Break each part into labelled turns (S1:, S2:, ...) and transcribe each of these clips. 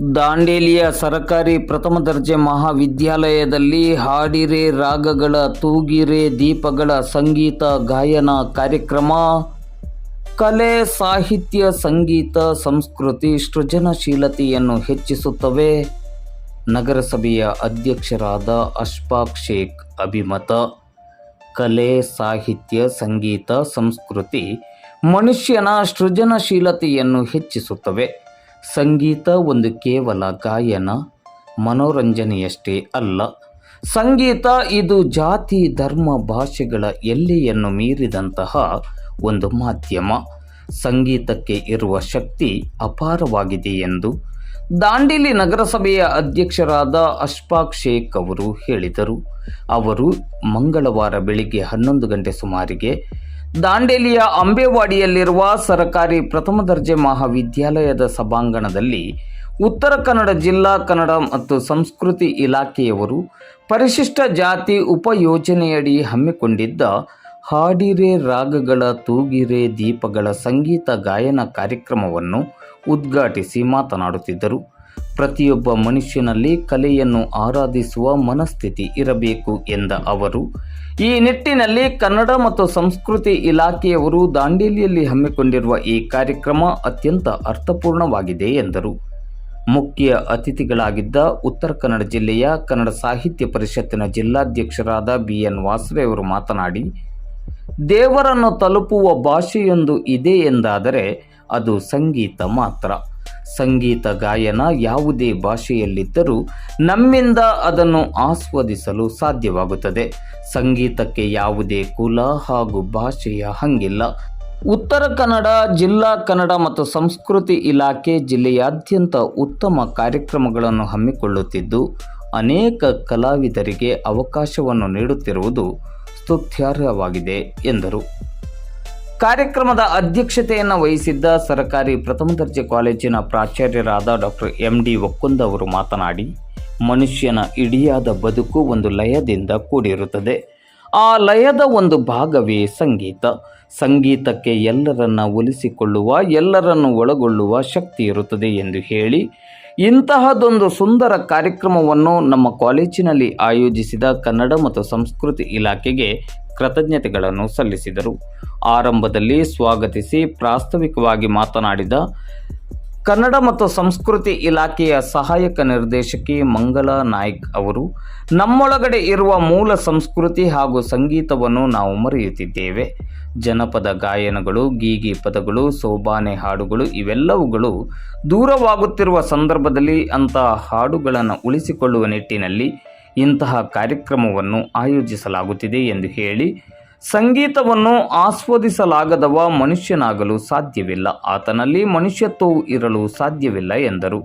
S1: ದಾಂಡೇಲಿಯ ಸರಕಾರಿ ಪ್ರಥಮ ದರ್ಜೆ ಮಹಾವಿದ್ಯಾಲಯದಲ್ಲಿ ಹಾಡಿರೆ ರಾಗಗಳ, ತೂಗಿರೆ ದೀಪಗಳ ಸಂಗೀತ ಗಾಯನ ಕಾರ್ಯಕ್ರಮ, ಕಲೆ, ಸಾಹಿತ್ಯ, ಸಂಗೀತ, ಸಂಸ್ಕೃತಿ ಸೃಜನಶೀಲತೆಯನ್ನು ಹೆಚ್ಚಿಸುತ್ತವೆ. ನಗರಸಭೆಯ ಅಧ್ಯಕ್ಷರಾದ ಅಶ್ಫಾಕ್ ಶೇಖ್ ಅಭಿಮತ, ಕಲೆ, ಸಾಹಿತ್ಯ, ಸಂಗೀತ, ಸಂಸ್ಕೃತಿ ಮನುಷ್ಯನ ಸೃಜನಶೀಲತೆಯನ್ನು ಹೆಚ್ಚಿಸುತ್ತವೆ. ಸಂಗೀತ ಒಂದು ಕೇವಲ ಗಾಯನ, ಮನೋರಂಜನೆಯಷ್ಟೇ ಅಲ್ಲ. ಸಂಗೀತ ಇದು ಜಾತಿ, ಧರ್ಮ, ಭಾಷೆಗಳ ಎಲ್ಲೆಯನ್ನು ಮೀರಿದಂತಹ ಒಂದು ಮಾಧ್ಯಮ. ಸಂಗೀತಕ್ಕೆ ಇರುವ ಶಕ್ತಿ ಅಪಾರವಾಗಿದೆ ಎಂದು ದಾಂಡೇಲಿ ನಗರಸಭೆಯ ಅಧ್ಯಕ್ಷರಾದ ಅಶ್ಫಾಕ್ ಶೇಖ್ ಅವರು ಹೇಳಿದರು. ಅವರು ಮಂಗಳವಾರ ಬೆಳಿಗ್ಗೆ ಹನ್ನೊಂದು ಗಂಟೆ ಸುಮಾರಿಗೆ ದಾಂಡೇಲಿಯ ಅಂಬೇವಾಡಿಯಲ್ಲಿರುವ ಸರಕಾರಿ ಪ್ರಥಮ ದರ್ಜೆ ಮಹಾವಿದ್ಯಾಲಯದ ಸಭಾಂಗಣದಲ್ಲಿ ಉತ್ತರ ಕನ್ನಡ ಜಿಲ್ಲಾ ಕನ್ನಡ ಮತ್ತು ಸಂಸ್ಕೃತಿ ಇಲಾಖೆಯವರು ಪರಿಶಿಷ್ಟ ಜಾತಿ ಉಪಯೋಜನೆಯಡಿ ಹಮ್ಮಿಕೊಂಡಿದ್ದ ಹಾಡಿರೆ ರಾಗಗಳ ತೂಗಿರೆ ದೀಪಗಳ ಸಂಗೀತ ಗಾಯನ ಕಾರ್ಯಕ್ರಮವನ್ನು ಉದ್ಘಾಟಿಸಿ ಮಾತನಾಡುತ್ತಿದ್ದರು. ಪ್ರತಿಯೊಬ್ಬ ಮನುಷ್ಯನಲ್ಲಿ ಕಲೆಯನ್ನು ಆರಾಧಿಸುವ ಮನಸ್ಥಿತಿ ಇರಬೇಕು ಎಂದ ಅವರು. ಈ ನಿಟ್ಟಿನಲ್ಲಿ ಕನ್ನಡ ಮತ್ತು ಸಂಸ್ಕೃತಿ ಇಲಾಖೆಯವರು ದಾಂಡೇಲಿಯಲ್ಲಿ ಹಮ್ಮಿಕೊಂಡಿರುವ ಈ ಕಾರ್ಯಕ್ರಮ ಅತ್ಯಂತ ಅರ್ಥಪೂರ್ಣವಾಗಿದೆ ಎಂದರು. ಮುಖ್ಯ ಅತಿಥಿಗಳಾಗಿದ್ದ ಉತ್ತರ ಕನ್ನಡ ಜಿಲ್ಲೆಯ ಕನ್ನಡ ಸಾಹಿತ್ಯ ಪರಿಷತ್ತಿನ ಜಿಲ್ಲಾಧ್ಯಕ್ಷರಾದ ಬಿ ಎನ್ ಅವರು ಮಾತನಾಡಿ, ದೇವರನ್ನು ತಲುಪುವ ಭಾಷೆಯೊಂದು ಇದೆ ಎಂದಾದರೆ ಅದು ಸಂಗೀತ ಮಾತ್ರ. ಸಂಗೀತ ಗಾಯನ ಯಾವುದೇ ಭಾಷೆಯಲ್ಲಿದ್ದರೂ ನಮ್ಮಿಂದ ಅದನ್ನು ಆಸ್ವಾದಿಸಲು ಸಾಧ್ಯವಾಗುತ್ತದೆ. ಸಂಗೀತಕ್ಕೆ ಯಾವುದೇ ಕುಲ ಹಾಗೂ ಭಾಷೆಯ ಹಂಗಿಲ್ಲ. ಉತ್ತರ ಕನ್ನಡ, ಜಿಲ್ಲಾ ಕನ್ನಡ ಮತ್ತು ಸಂಸ್ಕೃತಿ ಇಲಾಖೆ ಜಿಲ್ಲೆಯಾದ್ಯಂತ ಉತ್ತಮ ಕಾರ್ಯಕ್ರಮಗಳನ್ನು ಹಮ್ಮಿಕೊಳ್ಳುತ್ತಿದ್ದು, ಅನೇಕ ಕಲಾವಿದರಿಗೆ ಅವಕಾಶವನ್ನು ನೀಡುತ್ತಿರುವುದು ಸ್ತುತ್ಯಾರ್ಹವಾಗಿದೆ, ಎಂದರು. ಕಾರ್ಯಕ್ರಮದ ಅಧ್ಯಕ್ಷತೆಯನ್ನು ವಹಿಸಿದ್ದ ಸರ್ಕಾರಿ ಪ್ರಥಮ ದರ್ಜೆ ಕಾಲೇಜಿನ ಪ್ರಾಚಾರ್ಯರಾದ ಡಾಕ್ಟರ್ ಎಂ ಡಿ ಒಕ್ಕುಂದ ಅವರು ಮಾತನಾಡಿ, ಮನುಷ್ಯನ ಇಡಿಯಾದ ಬದುಕು ಒಂದು ಲಯದಿಂದ ಕೂಡಿರುತ್ತದೆ. ಆ ಲಯದ ಒಂದು ಭಾಗವೇ ಸಂಗೀತ. ಸಂಗೀತಕ್ಕೆ ಎಲ್ಲರನ್ನ ಒಲಿಸಿಕೊಳ್ಳುವ, ಎಲ್ಲರನ್ನು ಒಳಗೊಳ್ಳುವ ಶಕ್ತಿ ಇರುತ್ತದೆ ಎಂದು ಹೇಳಿ, ಇಂತಹದೊಂದು ಸುಂದರ ಕಾರ್ಯಕ್ರಮವನ್ನು ನಮ್ಮ ಕಾಲೇಜಿನಲ್ಲಿ ಆಯೋಜಿಸಿದ ಕನ್ನಡ ಮತ್ತು ಸಂಸ್ಕೃತಿ ಇಲಾಖೆಗೆ ಕೃತಜ್ಞತೆಗಳನ್ನು ಸಲ್ಲಿಸಿದರು. ಆರಂಭದಲ್ಲಿ ಸ್ವಾಗತಿಸಿ ಪ್ರಾಸ್ತಾವಿಕವಾಗಿ ಮಾತನಾಡಿದ ಕನ್ನಡ ಮತ್ತು ಸಂಸ್ಕೃತಿ ಇಲಾಖೆಯ ಸಹಾಯಕ ನಿರ್ದೇಶಕಿ ಮಂಗಲಾ ನಾಯ್ಕ್ ಅವರು, ನಮ್ಮೊಳಗಡೆ ಇರುವ ಮೂಲ ಸಂಸ್ಕೃತಿ ಹಾಗೂ ಸಂಗೀತವನ್ನು ನಾವು ಮರೆಯುತ್ತಿದ್ದೇವೆ. ಜನಪದ ಗಾಯನಗಳು, ಗೀಗಿ ಪದಗಳು, ಸೋಬಾನೆ ಹಾಡುಗಳು ಇವೆಲ್ಲವುಗಳು ದೂರವಾಗುತ್ತಿರುವ ಸಂದರ್ಭದಲ್ಲಿ ಅಂತಹ ಹಾಡುಗಳನ್ನು ಉಳಿಸಿಕೊಳ್ಳುವ ನಿಟ್ಟಿನಲ್ಲಿ ಇಂತಹ ಕಾರ್ಯಕ್ರಮವನ್ನು ಆಯೋಜಿಸಲಾಗುತ್ತಿದೆ ಎಂದು ಹೇಳಿ, ಸಂಗೀತವನ್ನು ಆಸ್ವಾದಿಸಲಾಗದವ ಮನುಷ್ಯನಾಗಲು ಸಾಧ್ಯವಿಲ್ಲ, ಆತನಲ್ಲಿ ಮನುಷ್ಯತ್ವವು ಇರಲು ಸಾಧ್ಯವಿಲ್ಲ ಎಂದರು.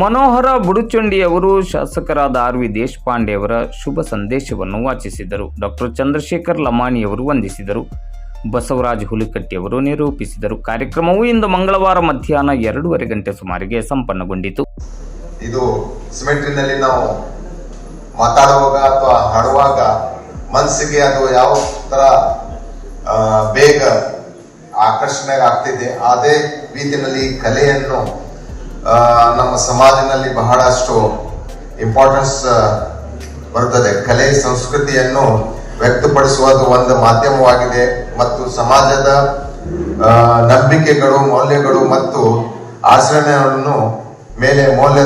S1: ಮನೋಹರ ಬುಡುಚಂಡಿಯವರು ಶಾಸಕರಾದ ಆರ್ ವಿ ದೇಶಪಾಂಡೆಯವರ ಶುಭ ಸಂದೇಶವನ್ನು ವಾಚಿಸಿದರು. ಡಾಕ್ಟರ್ ಚಂದ್ರಶೇಖರ್ ಲಮಾಣಿಯವರು ವಂದಿಸಿದರು. ಬಸವರಾಜ್ ಹುಲಿಕಟ್ಟಿಯವರು ನಿರೂಪಿಸಿದರು. ಕಾರ್ಯಕ್ರಮವು ಇಂದು ಮಂಗಳವಾರ ಮಧ್ಯಾಹ್ನ ಎರಡೂವರೆ ಗಂಟೆ ಸುಮಾರಿಗೆ ಸಂಪನ್ನಗೊಂಡಿತು.
S2: ಇದು ಸಿಮೆಂಟ್ರಿನಲ್ಲಿ ನಾವು ಮಾತಾಡುವಾಗ ಅಥವಾ ಹಾಡುವಾಗ ಮನಸ್ಸಿಗೆ ಅದು ಯಾವ ತರ ಬೇಗ ಆಕರ್ಷಣೆ ಆಗ್ತಿದೆ ಅದೇ ರೀತಿಯಲ್ಲಿ ಕಲೆಯನ್ನು ನಮ್ಮ ಸಮಾಜದಲ್ಲಿ ಬಹಳಷ್ಟು ಇಂಪಾರ್ಟೆನ್ಸ್ ಬರುತ್ತದೆ. ಕಲೆ, ಸಂಸ್ಕೃತಿಯನ್ನು ವ್ಯಕ್ತಪಡಿಸುವುದು ಒಂದು ಮಾಧ್ಯಮವಾಗಿದೆ ಮತ್ತು ಸಮಾಜದ ನಂಬಿಕೆಗಳು, ಮೌಲ್ಯಗಳು ಮತ್ತು ಆಚರಣೆಯನ್ನು ಮೇಲೆ ಮೌಲ್ಯ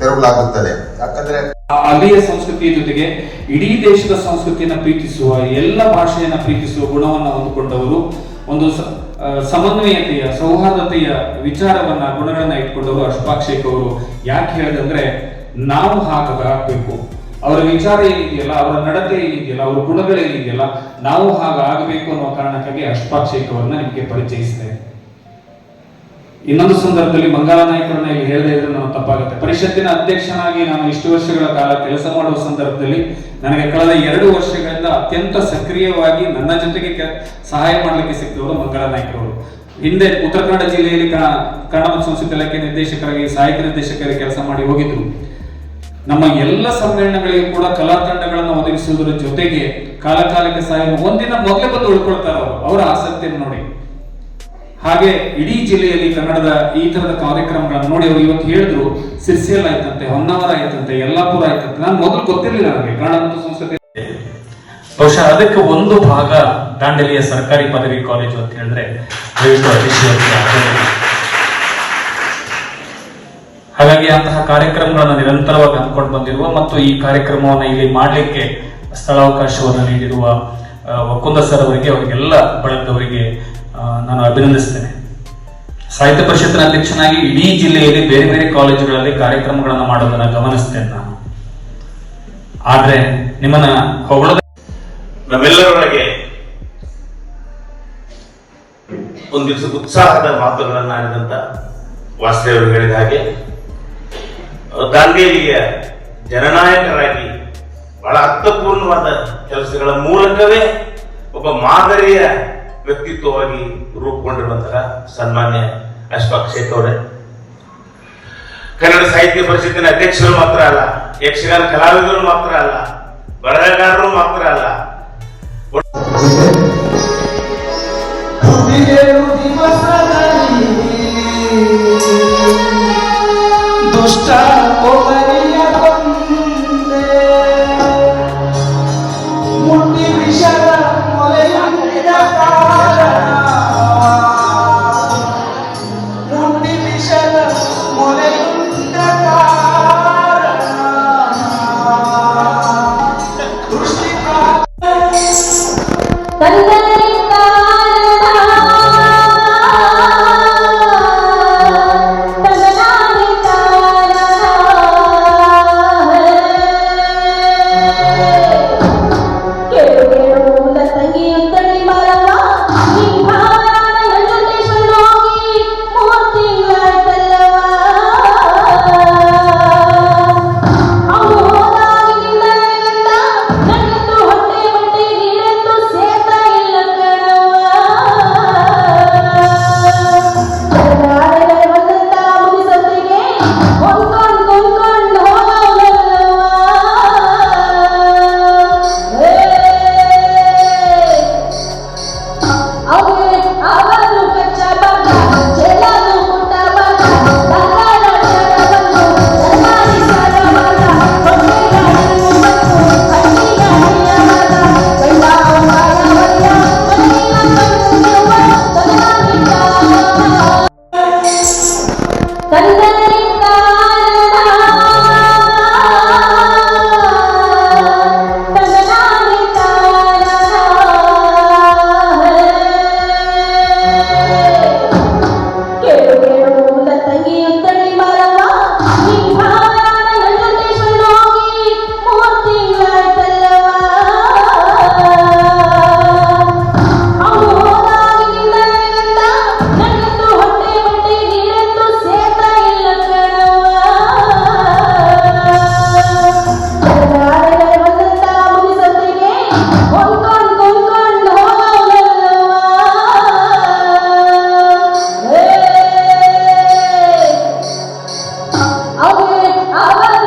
S2: ತೆರವಲಾಗುತ್ತದೆ ಯಾಕಂದ್ರೆ
S3: ಅಲ್ಲಿಯ ಸಂಸ್ಕೃತಿಯ ಜೊತೆಗೆ ಇಡೀ ದೇಶದ ಸಂಸ್ಕೃತಿಯನ್ನ ಪ್ರೀತಿಸುವ, ಎಲ್ಲ ಭಾಷೆಯನ್ನ ಪ್ರೀತಿಸುವ ಗುಣವನ್ನು ಹೊಂದಿಕೊಂಡವರು ಒಂದು ಸಮನ್ವಯತೆಯ, ಸೌಹಾರ್ದತೆಯ ವಿಚಾರವನ್ನ, ಗುಣಗಳನ್ನ ಇಟ್ಕೊಂಡವರು ಅಶ್ವಾಕ್ಷೇಕ್ ಅವರು. ಯಾಕೆ ಹೇಳಿದಂದ್ರೆ, ನಾವು ಹಾಗಾಗಬೇಕು ಅವರ ವಿಚಾರ ಏನಿದೆಯಲ್ಲ, ಅವರ ನಡತೆ ಏನಿದೆಯಲ್ಲ, ಅವರ ಗುಣಗಳೇನಿದೆಯಲ್ಲ, ನಾವು ಹಾಗಾಗಬೇಕು ಅನ್ನೋ ಕಾರಣಕ್ಕಾಗಿ ಅಶ್ವಾಕ್ಷೇಕ್ ಅವರನ್ನ ನಿಮಗೆ ಪರಿಚಯಿಸಿದೆ. ಇನ್ನೊಂದು ಸಂದರ್ಭದಲ್ಲಿ ಮಂಗಲ ನಾಯಕರನ್ನ ಇಲ್ಲಿ ಹೇಳದೇ ಇದ್ರೆ ನಾವು ತಪ್ಪಾಗುತ್ತೆ. ಪರಿಷತ್ತಿನ ಅಧ್ಯಕ್ಷನಾಗಿ ನಾನು ಇಷ್ಟು ವರ್ಷಗಳ ಕಾಲ ಕೆಲಸ ಮಾಡುವ ಸಂದರ್ಭದಲ್ಲಿ ನನಗೆ ಕಳೆದ ಎರಡು ವರ್ಷಗಳಿಂದ ಅತ್ಯಂತ ಸಕ್ರಿಯವಾಗಿ ನನ್ನ ಜೊತೆಗೆ ಸಹಾಯ ಮಾಡಲಿಕ್ಕೆ ಸಿಕ್ಕಿದವರು ಮಂಗಳ ನಾಯಕರವರು. ಹಿಂದೆ ಉತ್ತರ ಕನ್ನಡ ಜಿಲ್ಲೆಯಲ್ಲಿ ಕನ್ನಡ ಮತ್ತು ಸಂಸ್ಕೃತಿ ಇಲಾಖೆ ನಿರ್ದೇಶಕರಾಗಿ ಸಹಾಯಕ ನಿರ್ದೇಶಕರಾಗಿ ಕೆಲಸ ಮಾಡಿ ಹೋಗಿದ್ರು. ನಮ್ಮ ಎಲ್ಲ ಸಮ್ಮೇಳನಗಳಿಗೆ ಕೂಡ ಕಲಾ ತಂಡಗಳನ್ನು ಒದಗಿಸುವುದರ ಜೊತೆಗೆ ಕಾಲಕಾಲಕ್ಕೆ ಸಹಾಯ ಒಂದಿನ ಮೊದಲೇ ಬಂದು ಉಳ್ಕೊಳ್ತಾರ ಅವರು ಅವರ ಆಸಕ್ತಿಯನ್ನು ನೋಡಿ. ಹಾಗೆ ಇಡೀ ಜಿಲ್ಲೆಯಲ್ಲಿ ಕನ್ನಡದ ಈ ತರದ ಕಾರ್ಯಕ್ರಮಗಳನ್ನು ನೋಡಿ ಅವರು ಇವತ್ತು ಹೇಳಿದ್ರು ಸಿರ್ಸಿಯಲ್ ಆಯ್ತಂತೆ ಹೊನ್ನಾವರ ಆಯ್ತಂತೆ ಯಲ್ಲಾಪುರ ಆಯ್ತಂತೆ ನಾನು ಮೊದಲು ಗೊತ್ತಿರಲಿಲ್ಲ ನನಗೆ ಕನ್ನಡ ಮತ್ತು ಸಂಸ್ಕೃತಿ
S4: ಬಹುಶಃ ಅದಕ್ಕೆ ಒಂದು ಭಾಗ ದಾಂಡೇಲಿಯ ಸರ್ಕಾರಿ ಪದವಿ ಕಾಲೇಜು ಅಂತ ಹೇಳಿದ್ರೆ. ಹಾಗಾಗಿ ಅಂತಹ ಕಾರ್ಯಕ್ರಮಗಳನ್ನು ನಿರಂತರವಾಗಿ ಹಮ್ಮಿಕೊಂಡು ಬಂದಿರುವ ಮತ್ತು ಈ ಕಾರ್ಯಕ್ರಮವನ್ನು ಇಲ್ಲಿ ಮಾಡಲಿಕ್ಕೆ ಸ್ಥಳಾವಕಾಶವನ್ನು ನೀಡಿರುವ ಆ, ವಕುಂದ ಸರ್ ಅವರಿಗೆ ಅವರಿಗೆಲ್ಲ ಬಳಗದವರಿಗೆ ನಾನು ಅಭಿನಂದಿಸ್ತೇನೆ. ಸಾಹಿತ್ಯ ಪರಿಷತ್ತಿನ ಅಧ್ಯಕ್ಷನಾಗಿ ಇಡೀ ಜಿಲ್ಲೆಯಲ್ಲಿ ಬೇರೆ ಬೇರೆ ಕಾಲೇಜುಗಳಲ್ಲಿ ಕಾರ್ಯಕ್ರಮಗಳನ್ನು ಮಾಡೋದನ್ನ ಗಮನಿಸ್ತೇನೆ ನಾನು. ಆದ್ರೆ ನಿಮ್ಮನ್ನ ಹೊಗಳದ
S5: ನಮ್ಮೆಲ್ಲರೊಳಗೆ ಒಂದು ದಿವಸ ಉತ್ಸಾಹದ ಮಾತುಗಳನ್ನು ಆಡಿದಂತ ವಾಸುದೇವರು ಹೇಳಿದ ಹಾಗೆ ದಾಂಡೇಲಿಯ ಜನನಾಯಕರಾಗಿ ಬಹಳ ಅರ್ಥಪೂರ್ಣವಾದ ಕೆಲಸಗಳ ಮೂಲಕವೇ ಒಬ್ಬ ಮಾದರಿಯ ವ್ಯಕ್ತಿತ್ವವಾಗಿ ರೂಪುಗೊಂಡಿರುವಂತಹ ಸನ್ಮಾನ್ಯ ಅಶ್ಫಾಕ್ ಶೇಖ್ ಅವರೇ. ಕನ್ನಡ ಸಾಹಿತ್ಯ ಪರಿಷತ್ತಿನ ಅಧ್ಯಕ್ಷರು ಮಾತ್ರ ಅಲ್ಲ, ಯಕ್ಷಗಾನ ಕಲಾವಿದರು ಮಾತ್ರ ಅಲ್ಲ, ಬರಹಗಾರರು ಮಾತ್ರ ಅಲ್ಲ.
S6: Out out